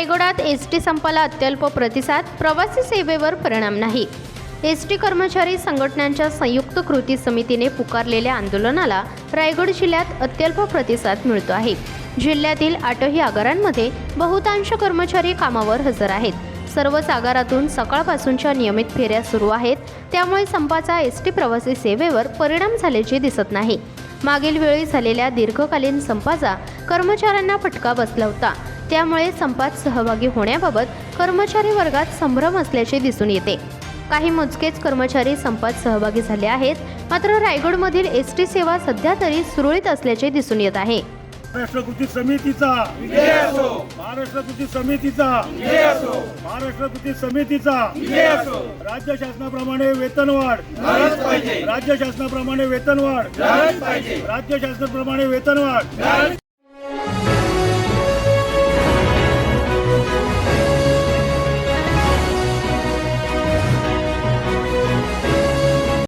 रायगडात S T संपाला अत्यल्प प्रतिसाद प्रवासी सेवेवर परिणाम नाही. एस टी कर्मचारी संघटनांच्या संयुक्त कृती समितीने पुकारलेल्या आंदोलनाला रायगड जिल्ह्यात अत्यल्प प्रतिसाद मिळतो आहे. जिल्ह्यातील आठही आगारांमध्ये बहुतांश कर्मचारी कामावर हजर आहेत. सर्वच आगारातून सकाळपासूनच्या नियमित फेऱ्या सुरू आहेत. त्यामुळे संपाचा एस टी प्रवासी सेवेवर परिणाम झाल्याचे दिसत नाही. मागील वेळी झालेल्या दीर्घकालीन संपाचा कर्मचाऱ्यांना फटका बसला होता. त्यामुळे संपात सहभागी होण्याबाबत कर्मचारी वर्गात संभ्रम असल्याचे दिसून येते. काही मोजकेच कर्मचारी संपात सहभागी झाले आहेत मात्र रायगडमधील एस टी सेवा सध्या तरी सुरळीत असल्याचे दिसून येत आहे. महाराष्ट्र कृती समितीचा महाराष्ट्र कृती समितीचा महाराष्ट्र कृती समितीचा राज्य शासनाप्रमाणे वेतनवाढ. राज्य शासनाप्रमाणे वेतनवाढ. राज्य शासनाप्रमाणे वेतनवाढ.